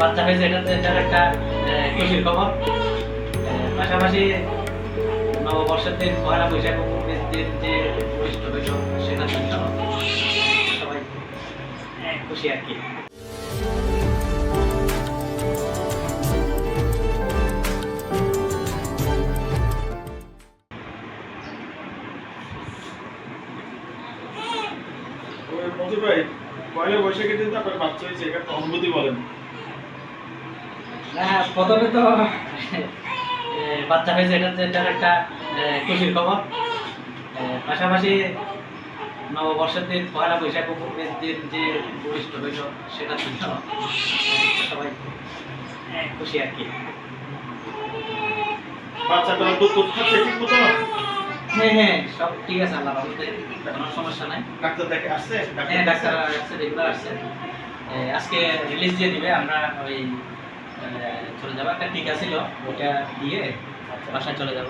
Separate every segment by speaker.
Speaker 1: বাচ্চা হয়েছে, এটা তো এটার একটা খুশির খবর। পাশাপাশি নববর্ষের দিন, পয়লা বৈশাখ উপলক্ষে দিন যে বৈশিষ্ট্য হইল জন্য সবাই খুশি আর কি।
Speaker 2: পয়লা বৈশাখের দিন তো আপনার বাচ্চা হয়েছে, এটা অনুভূতি বলেন।
Speaker 1: হ্যাঁ প্রথমে তো বাচ্চা হয়েছে এটা তো একটা খুশির খবর। পাশাপাশি নববর্ষের দিন পয়লা বৈশাখ উপলক্ষে দিন যে বৈশিষ্ট্য হইল সেটার জন্য সবাই খুশি আর কি।
Speaker 2: বাচ্চাটা দুধ দুধ খাচ্ছে ঠিক মতো
Speaker 1: হ্যাঁ হ্যাঁ সব ঠিক আছে আল্লাহ রহমতে কোনো সমস্যা নাই।
Speaker 2: ডাক্তার দেখে আসছে?
Speaker 1: হ্যাঁ ডাক্তার আসছে রেগুলার আসছে। আজকে রিলিজ দিয়ে দিবে আমরা ওই চলে যাব। একটা টিকা ছিল ওটা দিয়ে বাসায় চলে যাব।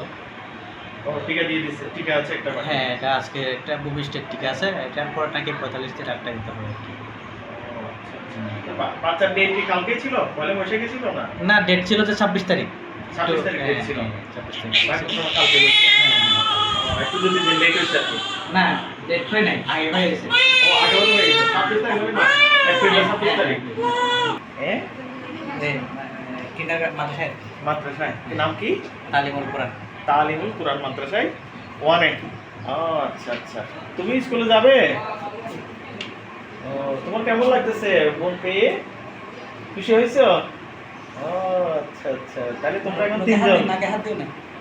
Speaker 2: ও টিকা দিয়ে দিচ্ছে টিকা আছে একটা
Speaker 1: হ্যাঁ এটা আজকে একটা বুবিস্টের টিকা আছে। এটার পর নাকি পঁয়তাল্লিশ দিন দিতে হবে
Speaker 2: আচ্ছা, আচ্ছা। বাচ্চার ডেট কি ছিল? পয়লা বৈশাখে ছিল না?
Speaker 1: না ডেট ছিল যে ছাব্বিশ তারিখ।
Speaker 2: ছাব্বিশ তারিখ ডেট ছিল।
Speaker 1: ছাব্বিশ তারিখ।
Speaker 2: কালকে একটু যদি লেট হয়েছে
Speaker 1: না ডেট হয় নাই আগে হয়ে গেছে
Speaker 2: ও আগে হয়ে গেছে। ছাব্বিশ তারিখ হবে না ছাব্বিশ তারিখ। হ্যাঁ
Speaker 1: কিনার মাদ্রাসায়।
Speaker 2: মাদ্রাসায়। নাম কি?
Speaker 1: তালিমুল কোরআন।
Speaker 2: তালিমুল কুরআন মাদ্রাসায় ওয়ানে আচ্ছা আচ্ছা। তুমি স্কুলে যাবে? তোমার কেমন লাগতেছে? বোন পেয়ে? খুশি হয়েছো? আচ্ছা আচ্ছা। তাহলে তোমরা এখন তিনজন।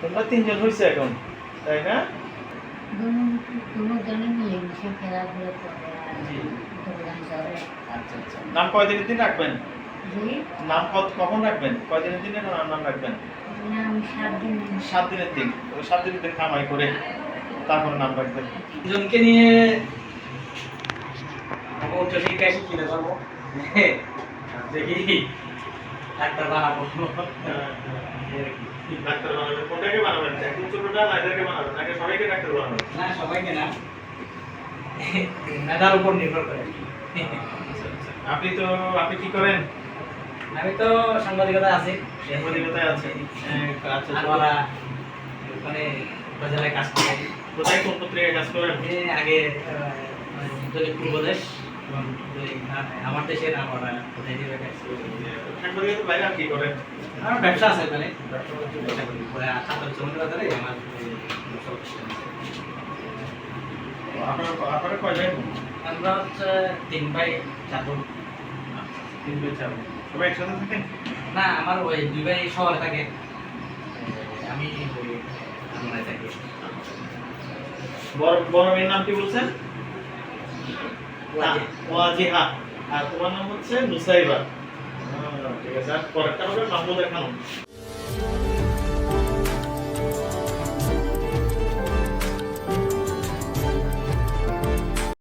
Speaker 2: তোমরা তিনজন হয়েছে এখন তাই না? আচ্ছা আচ্ছা। নাম কয়দিনের দিন রাখবেন? নাম কত- কখন রাখবেন? কয়দিনের দিনে না নাম রাখবেন?
Speaker 3: নাম সাত দিন
Speaker 2: সাত দিনের দিন। ওই সাত দিনের দিন কামাই করে তারপর নাম রাখবেন।
Speaker 1: দুজনকে নিয়ে দেখি ডাক্তার বানাবো।
Speaker 2: ডাক্তার বানাবেন? কোনটাকে বানাবেন? একদম ছোটটা না বানাবেন? নাকি সবাইকে ডাক্তার বানাবেন?
Speaker 1: না সবাইকে না। মেধার উপর নির্ভর করে।
Speaker 2: আপনি তো আপনি কি করেন?
Speaker 1: আমি তো সাংবাদিকতা আছি।
Speaker 2: সাংবাদিকতায় আছেন। আচ্ছা
Speaker 1: আনোয়ারা ওখানে বাজারে কাজ করে।
Speaker 2: কোথায় কোন পত্রিকায় কাজ করেন?
Speaker 1: আগে দৈনিক পূর্বদেশ আমার দেশের আমরা কোথায় দিবে কাজ করি।
Speaker 2: সাংবাদিকতার বাইরে আর কি করেন?
Speaker 1: আমার ব্যবসা আছে মানে ব্যবসা করি পরে ছাত্র বাজারে আমার আছে।
Speaker 2: আপনার আপনারা কয় বোন?
Speaker 1: আমরা হচ্ছে তিন ভাই চার বোন।
Speaker 2: তিন ভাই চার বোন। সবাই একসাথে থাকেন
Speaker 1: না আমার ওই দুই ভাই শহরে থাকে। আমি ওই থাকি।
Speaker 2: বড় বড় মেয়ের নাম কি বলছেন?
Speaker 1: ওয়াজে।
Speaker 2: ওয়াজিহা। আর তোমার নাম হচ্ছে নুসাইবা। ঠিক আছে আর পরেরটা হবে মাহমুদা খানম